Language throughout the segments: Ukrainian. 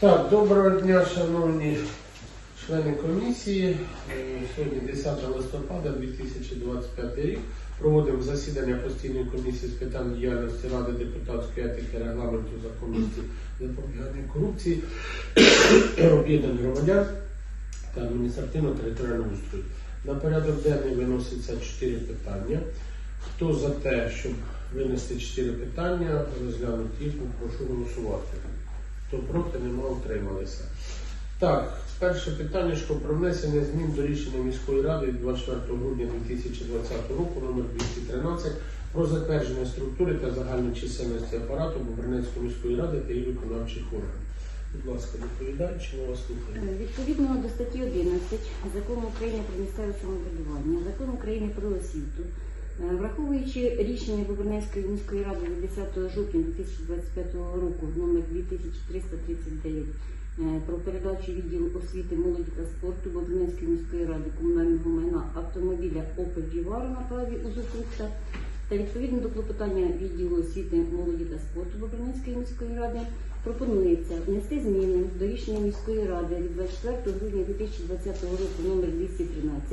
Так, доброго дня, шановні члени комісії. Е, Сьогодні 10 листопада 2025 рік. Проводимо засідання постійної комісії з питань діяльності Ради депутатської етики, регламенту, законності, запобігання корупції, об'єднань громадян та адміністративно-територіального устрою. На порядок денний виноситься 4 питання. Хто за те, щоб винести 4 питання, розглянути їх, прошу голосувати. Хто проти, нема утрималися. Так, перше питання що про внесення змін до рішення міської ради від 24 грудня 2020 року номер 213 про затвердження структури та загальної чисельності апарату Бобринецької міської ради та її виконавчих органів. Будь ласка, доповідаючи, ми вас слухаємо. Е, Відповідно до статті 11 Закону України про місцеве самоврядування, Закону України про освіту, враховуючи рішення Бобринецької міської ради від 10 жовтня 2025 року номер 2339 е, про передачу відділу освіти, молоді та спорту Бобринецької міської ради комунального майна автомобіля Opel Vivaro на праві узурпукта та відповідно до клопотання відділу освіти, молоді та спорту Бобринецької міської ради пропонується внести зміни до рішення міської ради від 24 грудня 2020 року номер 213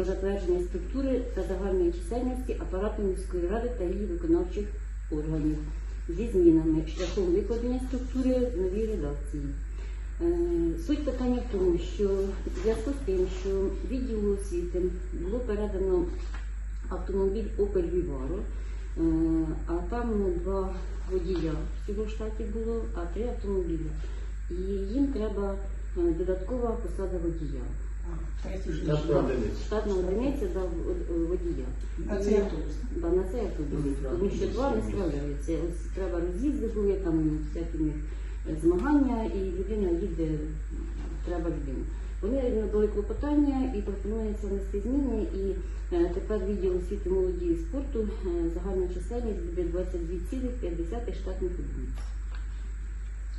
про затвердження структури та загальної чисельності апарату міської ради та її виконавчих органів зі змінами шляхом викладення структури в новій редакції. Е, Суть питання в тому, що в зв'язку з тим, що відділу освіти було передано автомобіль Opel Vivaro, е, а там два водія всього в штаті було, а три автомобілі. І їм треба е, додаткова посада водія. Штатна одиниця. За водія. А цей автобус? Да, на цей автобус. Тому що два не справляються. Ось треба роз'їзди були, там всякі в них е, змагання, і людина їде, треба людину. Вони надали клопотання і пропонується внести зміни. І е, тепер відділ освіти молоді і спорту е, загальна чисельність буде 22,5 штатних одиниць.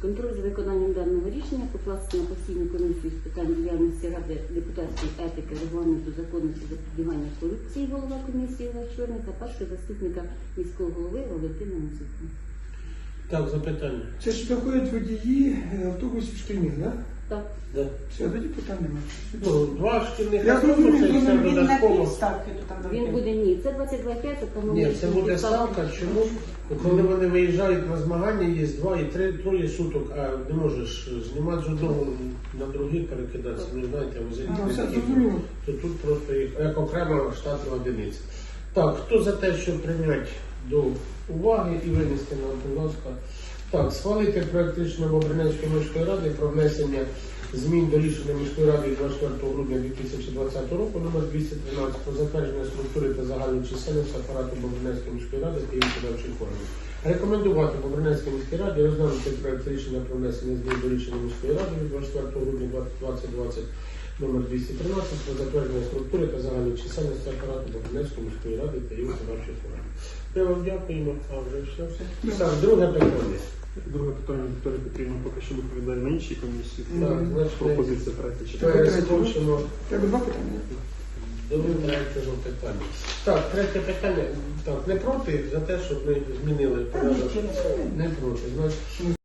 Контроль за виконанням даного рішення покласти на постійну комісію з питань діяльності Ради депутатської етики, регламенту, законності запобігання корупції, голова комісії Олег Чорний та першого заступника міського голови Валентина Музика. Так, запитання. Це ж виходять водії е, автобусів шкільних, так? Так, Да. Все, тоді питань немає. Ну, два шкільних Я автобуси зрозумів, це він на додатково. ставки, то там він буде ні. Це 22,5, це там Ні, це буде ставка. Чому? Коли вони виїжджають на змагання, є два і три троє суток, а не можеш знімати з одного на другий перекидатися. Ну знаєте, возити А, все зрозуміло. то тут просто їх як окрема штатна одиниця. Так, хто за те, щоб прийняти до уваги і винести нам, будь ласка. Так, схвалити проект рішення Бобринецької міської ради про внесення змін до рішення міської ради 24 грудня 2020 року номер 213 про затвердження структури та загальної чисельності апарату Бобринецької міської ради та її подавчих органів. Рекомендувати Бобринецькій міській раді розглянути проект рішення про внесення змін до рішення міської ради від 24 грудня 2020 номер 213 про затвердження структури та загальної чисельності апарату Бобринецької міської ради та її подавчих органів. Вам дякуємо, а вже все. все. Так, друге питання. Друге питання Вікторія Петрівна поки що відповідає на іншій комісії. Так, значить, Пропозиція третя чи перескочимо Треба два питання. до жовте питання. Так, третє питання. Так, не проти за те, щоб ми змінили порядок. Не проти. Значить,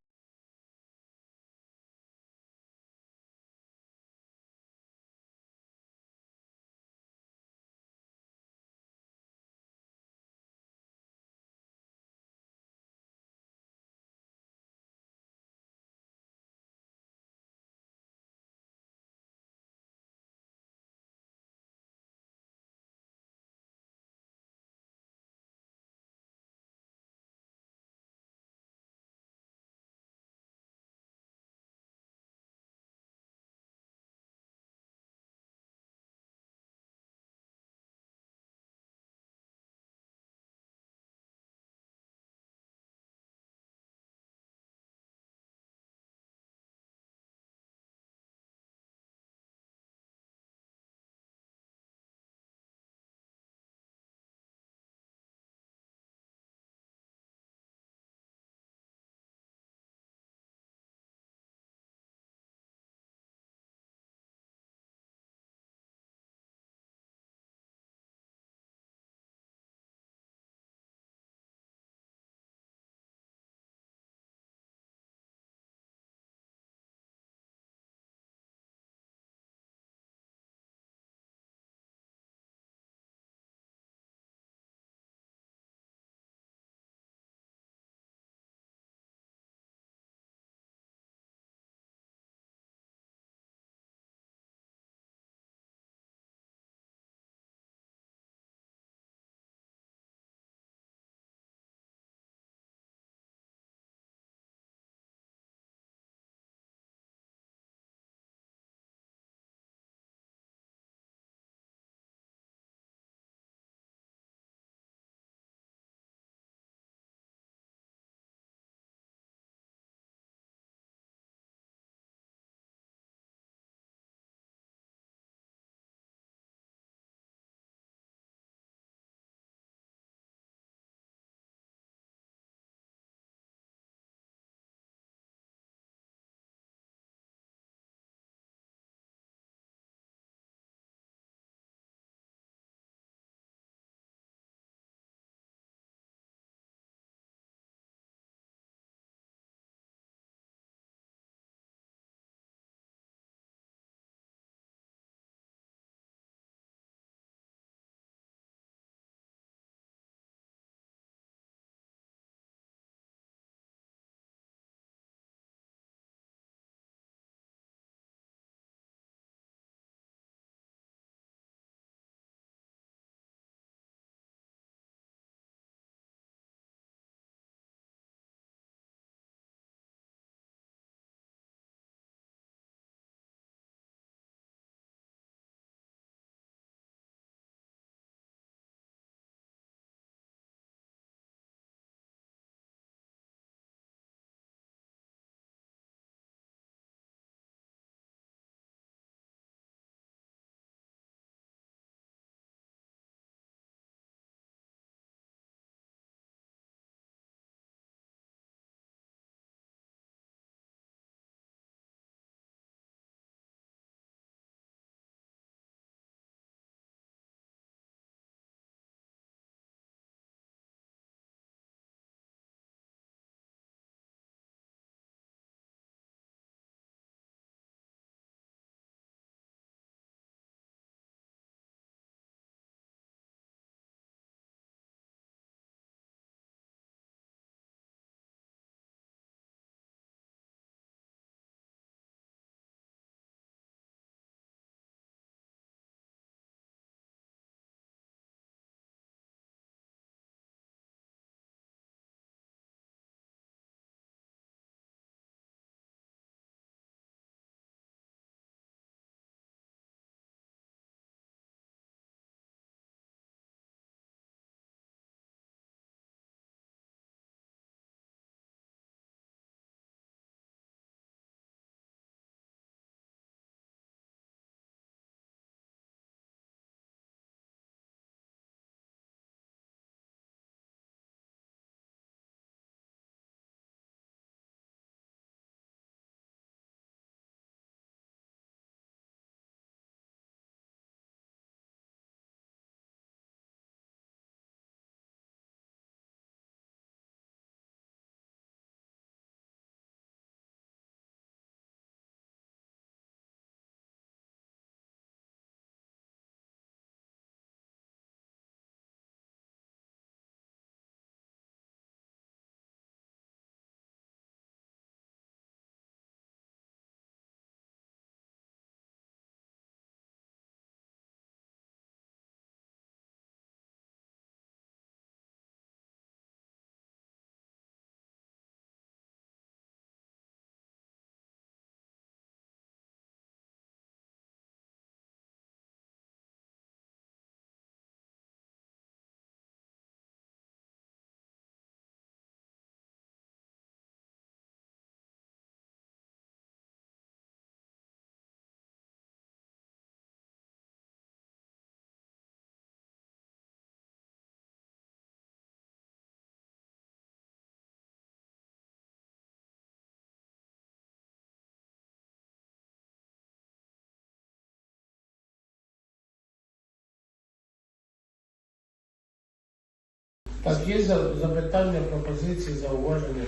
Так, є запитання, пропозиції, зауваження?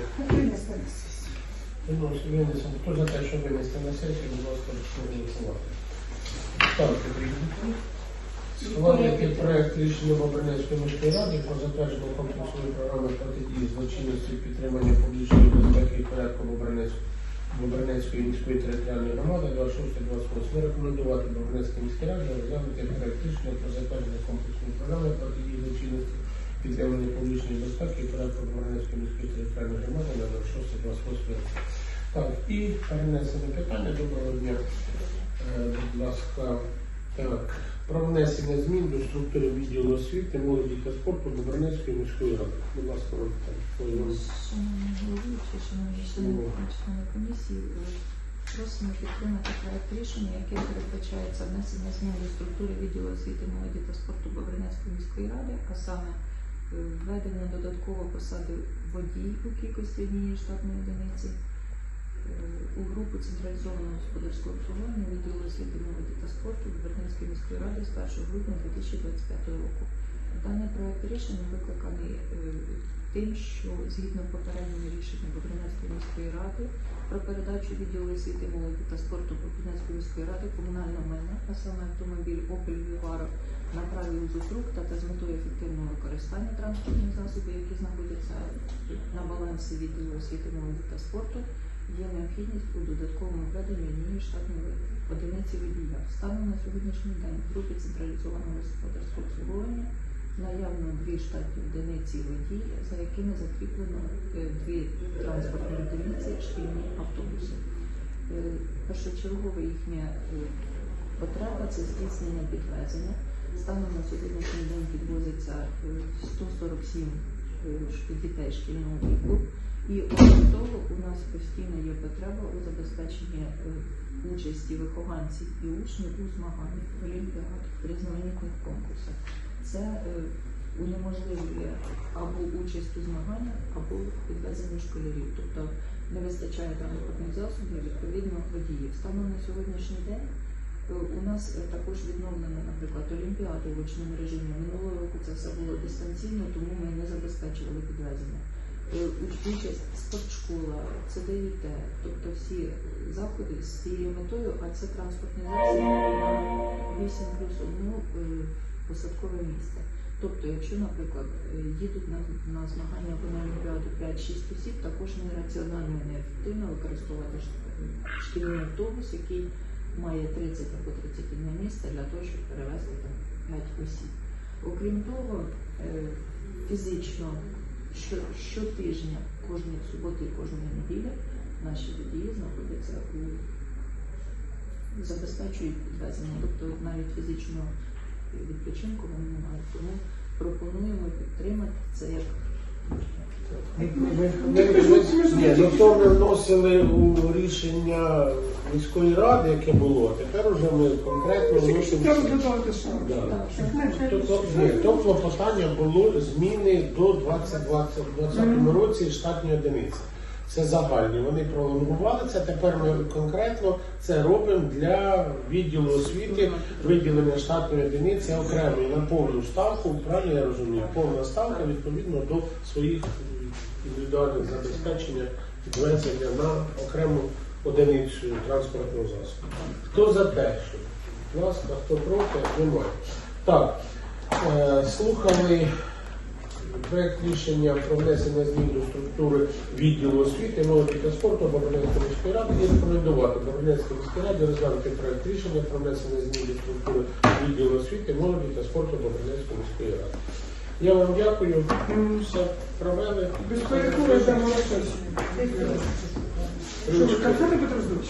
Винесемо. Хто за те, щоб винести на сесію, будь ласка, прошу голосувати. Ставте прийнято. Схвалити проект рішення Бобринецької міської ради про затвердження комплексної програми протидії злочинності і підтримання публічної безпеки і порядку Бобринецької міської територіальної громади 26-28 рекомендувати Бобринецькій міській раді розглянути проект рішення про затвердження комплексної програми протидії злочинності підтримання публічної безпеки і порядку Бобринецької міської територіальної громади на 26-28. Так, і перенесене питання. Доброго дня. Е, Будь ласка, так. Про внесення змін до структури відділу освіти, молоді та спорту Бобринецької міської ради. Будь ласка, вам там. Шановні головуючі, шановні члени комісії, е, просимо підтримати проект рішення, яке передбачається внесення змін до структури відділу освіти, молоді та спорту Бобринецької міської ради, а саме введення додатково посади водій у кількості однієї штатної одиниці е, у групу централізованого господарського обслуговування відділу освіти, та спорту Бобринецької міської ради з 1 грудня 2025 року. Даний проект рішення викликаний е, тим, що згідно попереднього рішення Бобринецької міської ради про передачу відділу освіти молоді та спорту Бобринецької міської ради комунального майна, а саме автомобіль Opel Vivaro на праві узурпрукта та з метою ефективного використання транспортних засобів, які знаходяться на балансі відділу освіти молоді та спорту, є необхідність у додатковому введенні однієї штатної одиниці водія. Станом на сьогоднішній день в групі централізованого господарського обслуговування наявно дві штатні одиниці водій, за якими закріплено е, дві транспортні одиниці шкільні автобуси. Е, Першочергова їхня е, потреба це здійснення підвезення. Станом на сьогоднішній день підвозиться е, 147 е, дітей шкільного віку. І окрім того, у нас постійно є потреба у забезпеченні участі вихованців і учнів у змаганнях, олімпіадах, різноманітних конкурсах. Це е, унеможливлює або участь у змаганнях, або підвезення школярів. Тобто не вистачає транспортних засобів, відповідно водіїв. Станом на сьогоднішній день е, у нас е, також відновлено, наприклад, олімпіади в очному режимі. Минулого року це все було дистанційно, тому ми не забезпечували підвезення. Участь спортшкола, ЦДІТ, тобто всі заходи з цією метою, а це транспортний засіб на 8 плюс 1 посадкове місце. Тобто, якщо, наприклад, е, їдуть на, на змагання на олімпіаду 5-6 осіб, також нераціонально і неефективно використовувати шкільний автобус, який має 30 або 31 місце для того, щоб перевезти там 5 осіб. Окрім того, е, фізично що, щотижня, кожної суботи і кожної неділі наші водії знаходяться у забезпечують підвезення, тобто навіть фізичного відпочинку вони не мають. Тому пропонуємо підтримати це як ні, ну то ми вносили у рішення міської ради, яке було, тепер уже ми конкретно вносимо. Тобто, ні, то клопотання було зміни до 2020 році штатні одиниці. Це загальні. Вони пролонгували це. Тепер ми конкретно це робимо для відділу освіти, виділення штатної одиниці окремої на повну ставку. Правильно я розумію? Повна ставка відповідно до своїх індивідуальних забезпечення підвезення на окрему одиницю транспортного засобу. Хто за те, що ласка, хто проти, немає. Так, е, слухали проект рішення про внесення змін до структури відділу освіти, молоді та спорту Бобринецької міської ради і рекомендувати Бобринецькій міській раді розглянути проект рішення про внесення змін до структури відділу освіти, молоді та спорту Бобринецької міської ради. Я вам дякую. Все провели. Без. Що, ви конфети Петро Здорович?